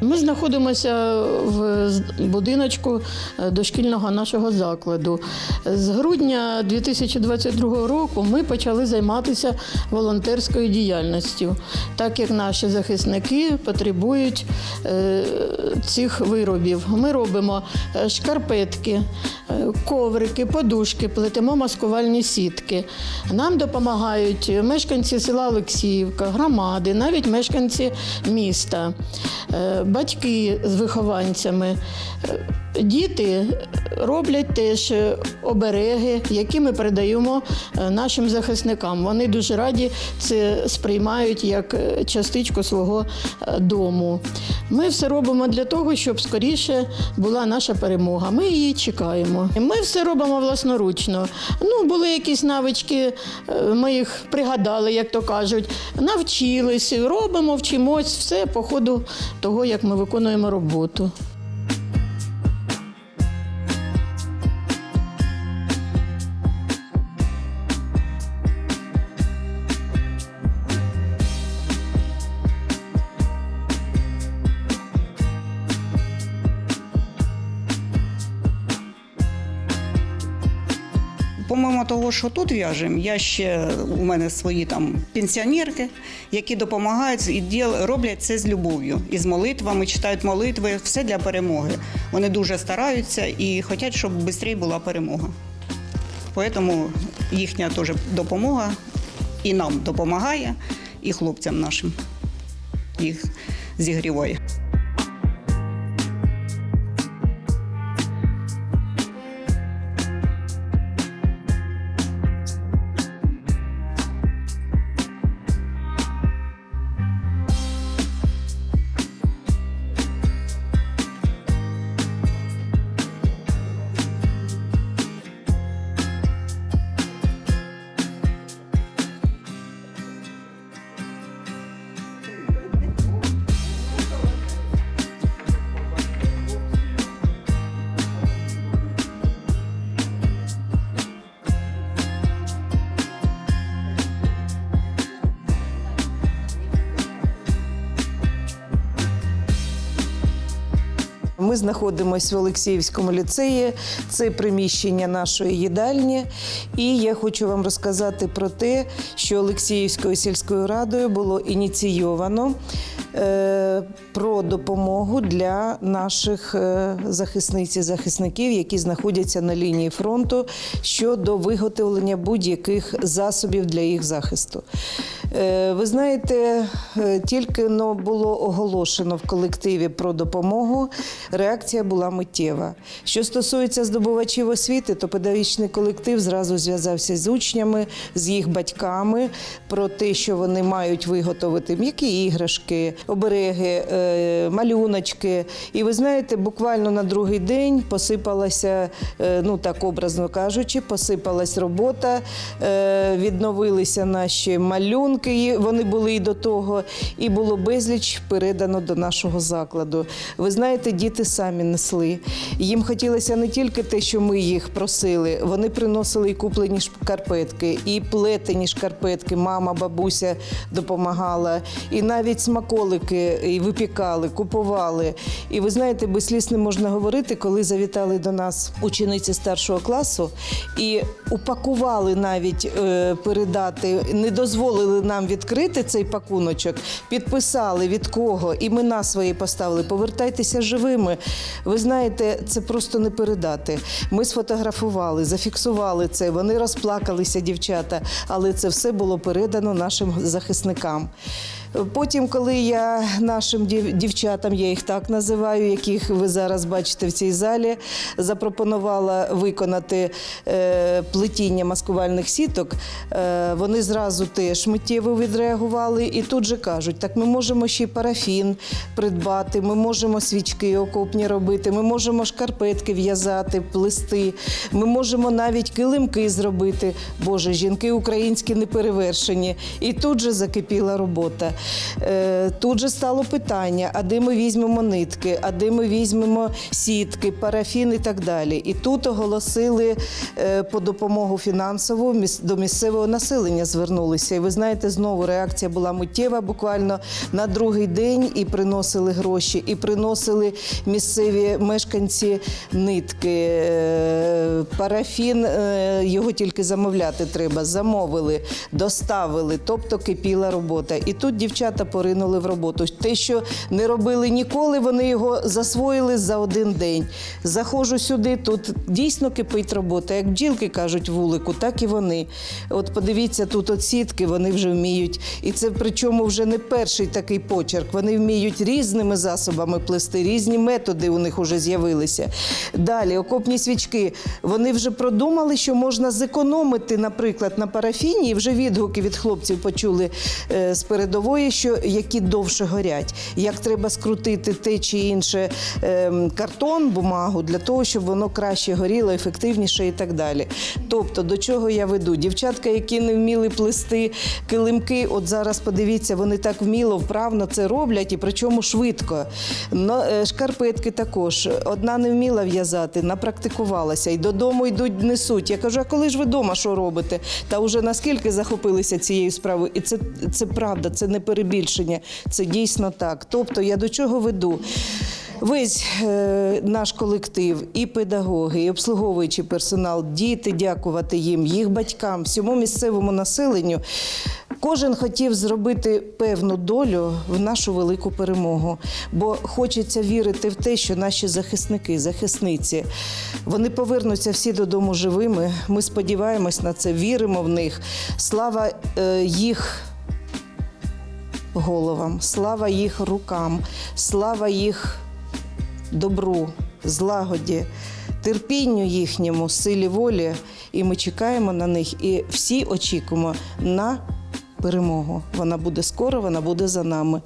Ми знаходимося в будиночку е, дошкільного нашого закладу. З грудня 2022 року ми почали займатися волонтерською діяльністю, так як наші захисники потребують е, цих виробів. Ми робимо е, шкарпетки, коврики, подушки, плетемо маскувальні сітки. Нам допомагають мешканці села Олексіївка, громади, навіть мешканці міста, батьки з вихованцями. Діти роблять теж обереги, які ми передаємо е, нашим захисникам. Вони дуже раді це сприймають як е, частичку свого е, дому. Ми все робимо для того, щоб скоріше була наша перемога. Ми її чекаємо. Ми все робимо власноручно. Ну, були якісь навички, ми їх пригадали, як то кажуть, навчились, робимо, вчимось, все по ходу того, як ми виконуємо роботу. Того, що тут в'яжемо, я ще у мене свої там пенсіонерки, які допомагають і діл, роблять це з любов'ю і з молитвами, читають молитви, все для перемоги. Вони дуже стараються і хочуть, щоб швидше була перемога. Тому їхня теж допомога і нам допомагає, і хлопцям нашим їх зігріває. Ми знаходимося в Олексіївському ліцеї. Це приміщення нашої їдальні. І я хочу вам розказати про те, що Олексіївською сільською радою було ініційовано про допомогу для наших е, захисниць і захисників, які знаходяться на лінії фронту щодо виготовлення будь-яких засобів для їх захисту. Е, Ви знаєте, е, тільки було оголошено в колективі про допомогу, реакція була миттєва. Що стосується здобувачів освіти, то педагогічний колектив зразу зв'язався з учнями, з їх батьками про те, що вони мають виготовити м'які іграшки, обереги, е, малюночки. І ви знаєте, буквально на другий день посипалася, е, ну так образно кажучи, посипалась робота, е, відновилися наші малюнки. Вони були і до того, і було безліч передано до нашого закладу. Ви знаєте, діти самі несли. Їм хотілося не тільки те, що ми їх просили, вони приносили і куплені шкарпетки, і плетені шкарпетки. Мама, бабуся допомагала, і навіть смаколики і випікали, купували. І ви знаєте, без не можна говорити, коли завітали до нас учениці старшого класу і упакували навіть е, передати, не дозволили нам відкрити цей пакуночок, підписали від кого, імена свої поставили. Повертайтеся живими. Ви знаєте, це просто не передати. Ми сфотографували, зафіксували це. Вони розплакалися, дівчата, але це все було передано нашим захисникам. Потім, коли я нашим дів- дівчатам, я їх так називаю, яких ви зараз бачите в цій залі, запропонувала виконати е, плетіння маскувальних сіток, е, вони зразу теж миттєво відреагували і тут же кажуть: так ми можемо ще й парафін придбати, ми можемо свічки окопні робити, ми можемо шкарпетки в'язати, плести, ми можемо навіть килимки зробити. Боже, жінки українські не перевершені. І тут же закипіла робота. Е, Тут же стало питання: а де ми візьмемо нитки, а де ми візьмемо сітки, парафін і так далі. І тут оголосили е, по допомогу фінансову до місцевого населення звернулися. І ви знаєте, знову реакція була миттєва, буквально на другий день і приносили гроші, і приносили місцеві мешканці нитки, е, парафін, його тільки замовляти треба. Замовили, доставили, тобто кипіла робота. І тут дівчата поринули в роботу. Те, що не робили ніколи, вони його засвоїли за один день. Заходжу сюди, тут дійсно кипить робота. Як бджілки кажуть вулику, так і вони. От подивіться, тут от сітки вони вже вміють. І це причому вже не перший такий почерк. Вони вміють різними засобами плести, різні методи у них вже з'явилися. Далі, окопні свічки. Вони вже продумали, що можна зекономити, наприклад, на парафіні. І вже відгуки від хлопців почули е, з передової, що які довше горять. Як треба скрутити те чи інше ем, картон, бумагу для того, щоб воно краще горіло, ефективніше і так далі. Тобто, до чого я веду? Дівчатка, які не вміли плести килимки, от зараз подивіться, вони так вміло, вправно це роблять, і причому швидко. Е, шкарпетки також. Одна не вміла в'язати, напрактикувалася і додому йдуть, несуть. Я кажу, а коли ж ви вдома що робите? Та вже наскільки захопилися цією справою? І це, це правда, це не перебільшення, це дійсно так. Тобто я до чого веду? Весь е, наш колектив, і педагоги, і обслуговуючий персонал, діти, дякувати їм, їх батькам, всьому місцевому населенню. Кожен хотів зробити певну долю в нашу велику перемогу, бо хочеться вірити в те, що наші захисники, захисниці, вони повернуться всі додому живими. Ми сподіваємось на це, віримо в них. Слава е, їх головам, слава їх рукам, слава їх добру, злагоді, терпінню їхньому, силі волі. І ми чекаємо на них. І всі очікуємо на перемогу. Вона буде скоро, вона буде за нами.